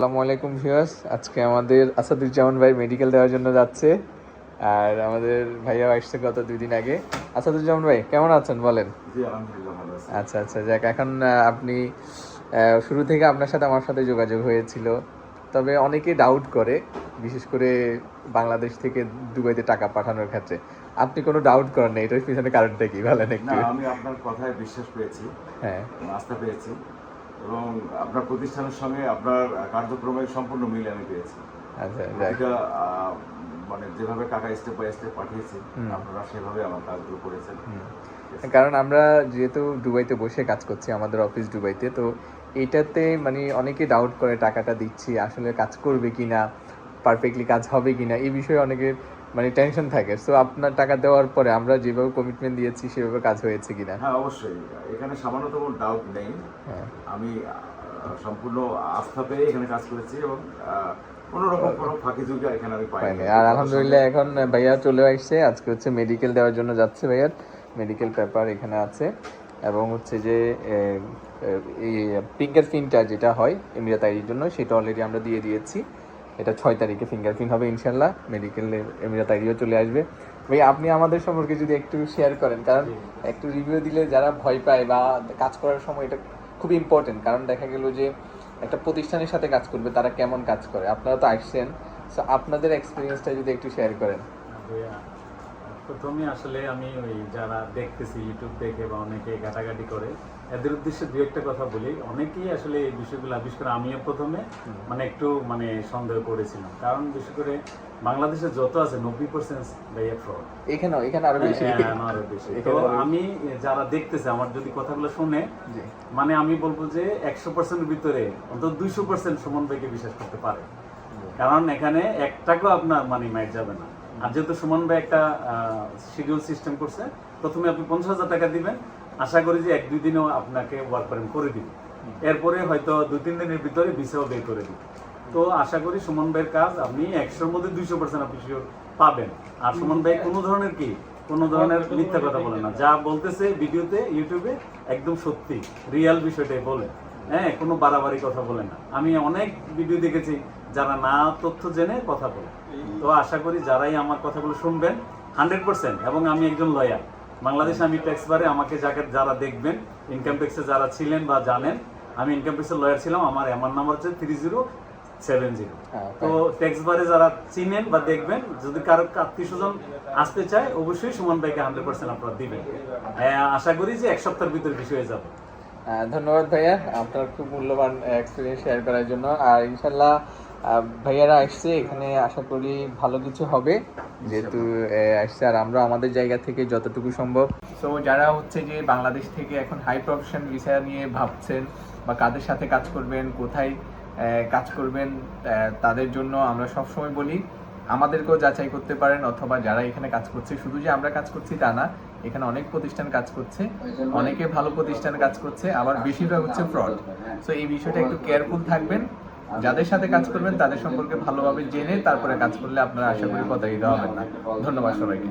আসসালামু আলাইকুম ভিউয়ার্স। আজকে আমাদের আসাদুজ্জামান ভাই মেডিকেল দেওয়ার জন্য যাচ্ছে। আর আমাদের ভাইয়া আসছে গত দুই দিন আগে। আসাদুজ্জামান ভাই কেমন আছেন বলেন? আচ্ছা আচ্ছা যাক এখন আপনি শুরু থেকে আপনার সাথে আমার সাথে যোগাযোগ হয়েছিল। তবে অনেকে ডাউট করে বিশেষ করে বাংলাদেশ থেকে দুবাইতে টাকা পাঠানোর ক্ষেত্রে। আপনি কোনো ডাউট করেন না এটার পিছনে কারণটা কি বলেন একটু? আমি আপনার কথায় বিশ্বাস পেয়েছি। হ্যাঁ। আস্থা পেয়েছি। এবং আপনার প্রতিষ্ঠানের সঙ্গে আপনার কার্যক্রমের সম্পূর্ণ মিল আমি পেয়েছি। আচ্ছা মানে যেভাবে টাকা স্টেপ বাই স্টেপ পাঠিয়েছি আপনারা সেভাবে আমার কাজগুলো করেছেন। কারণ আমরা যেহেতু দুবাইতে বসে কাজ করছি আমাদের অফিস দুবাইতে তো এটাতে মানে অনেকে ডাউট করে টাকাটা দিচ্ছি আসলে কাজ করবে কিনা পারফেক্টলি কাজ হবে কিনা এই বিষয়ে অনেকের মানে টেনশন থাকে। সো আপনার টাকা দেওয়ার পরে আমরা যেভাবে কমিটমেন্ট দিয়েছি সেভাবে কাজ হয়েছে কিনা? হ্যাঁ অবশ্যই। এখানে সামান্যতম ডাউট নেই। হ্যাঁ। আমি সম্পূর্ণ আস্থা পেয়ে এখানে কাজ করেছি এবং। আর আলহামদুলিল্লাহ এখন ভাইয়া চলে আসছে। আজকে হচ্ছে মেডিকেল দেওয়ার জন্য যাচ্ছে ভাইয়ার মেডিকেল পেপার এখানে আছে। এবং হচ্ছে যে এই ফিঙ্গার প্রিন্টটা যেটা হয় আইডির জন্য সেটা অলরেডি আমরা দিয়ে দিয়েছি। এটা ছয় তারিখে ফিঙ্গার প্রিন্ট হবে ইনশাল্লাহ মেডিকেলের এমিরাত আইডিও চলে আসবে। ভাই আপনি আমাদের সম্পর্কে যদি একটু শেয়ার করেন কারণ একটু রিভিউ দিলে যারা ভয় পায় বা কাজ করার সময় এটা খুব ইম্পর্টেন্ট কারণ দেখা গেল যে একটা প্রতিষ্ঠানের সাথে কাজ করবে তারা কেমন কাজ করে আপনারা তো আসছেন। সো আপনাদের এক্সপিরিয়েন্সটা যদি একটু শেয়ার করেন। প্রথমে আসলে আমি ওই যারা দেখতেছি ইউটিউব দেখে বা অনেকে ঘাটাঘাটি করে এদের উদ্দেশ্যে দু একটা কথা বলি। অনেকেই আসলে এই বিষয়গুলো বিশেষ করে আমিও প্রথমে মানে একটু মানে সন্দেহ করেছিলাম। কারণ বিশেষ করে বাংলাদেশে যত আছে নব্বই পার্সেন্ট ভাইয়া ফ্রড এখানেও এখানে আরও বেশি। আরও বেশি। তো আমি যারা দেখতেছে আমার যদি কথাগুলো শুনে মানে আমি বলব যে একশো পার্সেন্টের ভিতরে অন্তত দুইশো পার্সেন্ট সুমন ভাইকে বিশ্বাস করতে পারে। কারণ এখানে একটাকেও আপনার মানে মাইট যাবে না। আর যেহেতু সুমন ভাই একটা শিডিউল সিস্টেম করছে প্রথমে আপনি পঞ্চাশ হাজার টাকা দিবেন আশা করি যে এক, দুই দিনেও আপনাকে ওয়ার্ক পারমিট করে দিবে। এরপরে হয়তো দুই, তিন দিনের ভিতরে ভিসাও বের করে দিবে। তো আশা করি সুমন ভাইয়ের কাজ আপনি একশোর মধ্যে দুইশো পার্সেন্ট আপনি পাবেন। আর সুমন ভাই কোনো ধরনের কি? কোনো ধরনের মিথ্যা কথা বলে না। যা বলতেছে ভিডিওতে, ইউটিউবে একদম সত্যি। রিয়েল বিষয়টাই বলে। হ্যাঁ কোনো বাড়াবাড়ি কথা বলে না। আমি অনেক ভিডিও দেখেছি, যারা না তথ্য জেনে কথা বলে। তো আশা করি যারাই আমার কথাগুলো শুনবেন হান্ড্রেড পার্সেন্ট এবং আমি একজন লয়ার বাংলাদেশে আমি ট্যাক্স বারে আমাকে যাকে যারা দেখবেন ইনকাম ট্যাক্সে যারা ছিলেন বা জানেন আমি ইনকাম ট্যাক্সের লয়ার ছিলাম আমার আমার নাম্বার হচ্ছে থ্রি জিরো সেভেন জিরো তো ট্যাক্স বারে যারা চিনেন বা দেখবেন যদি কারও আত্মীয় স্বজন আসতে চায় অবশ্যই সুমন ভাইকে হান্ড্রেড পার্সেন্ট আপনারা দিবেন। হ্যাঁ, আশা করি যে এক সপ্তাহের ভিতরে বিষয় হয়ে যাবে। ধন্যবাদ ভাইয়া আপনার খুব মূল্যবান এক্সপিরিয়েন্স শেয়ার করার জন্য। আর ইনশাল্লাহ ভাইয়ারা আসছে এখানে আশা করি ভালো কিছু হবে। যেহেতু আসছে আর আমরা আমাদের জায়গা থেকে যতটুকু সম্ভব। সো যারা হচ্ছে যে বাংলাদেশ থেকে এখন হাই প্রফেশন ভিসা নিয়ে ভাবছেন বা কাদের সাথে কাজ করবেন কোথায় কাজ করবেন তাদের জন্য আমরা সবসময় বলি আমাদেরকেও যাচাই করতে পারেন অথবা যারা এখানে কাজ করছে শুধু যে আমরা কাজ করছি তা না এখানে অনেক প্রতিষ্ঠান কাজ করছে অনেকে ভালো প্রতিষ্ঠান কাজ করছে আবার বেশিরভাগ হচ্ছে ফ্রড সো এই বিষয়টা একটু কেয়ারফুল থাকবেন যাদের সাথে কাজ করবেন, তাদের সম্পর্কে ভালোভাবে জেনে তারপরে কাজ করলে আপনারা আশা করি প্রতারিত হবেন না। ধন্যবাদ সবাইকে।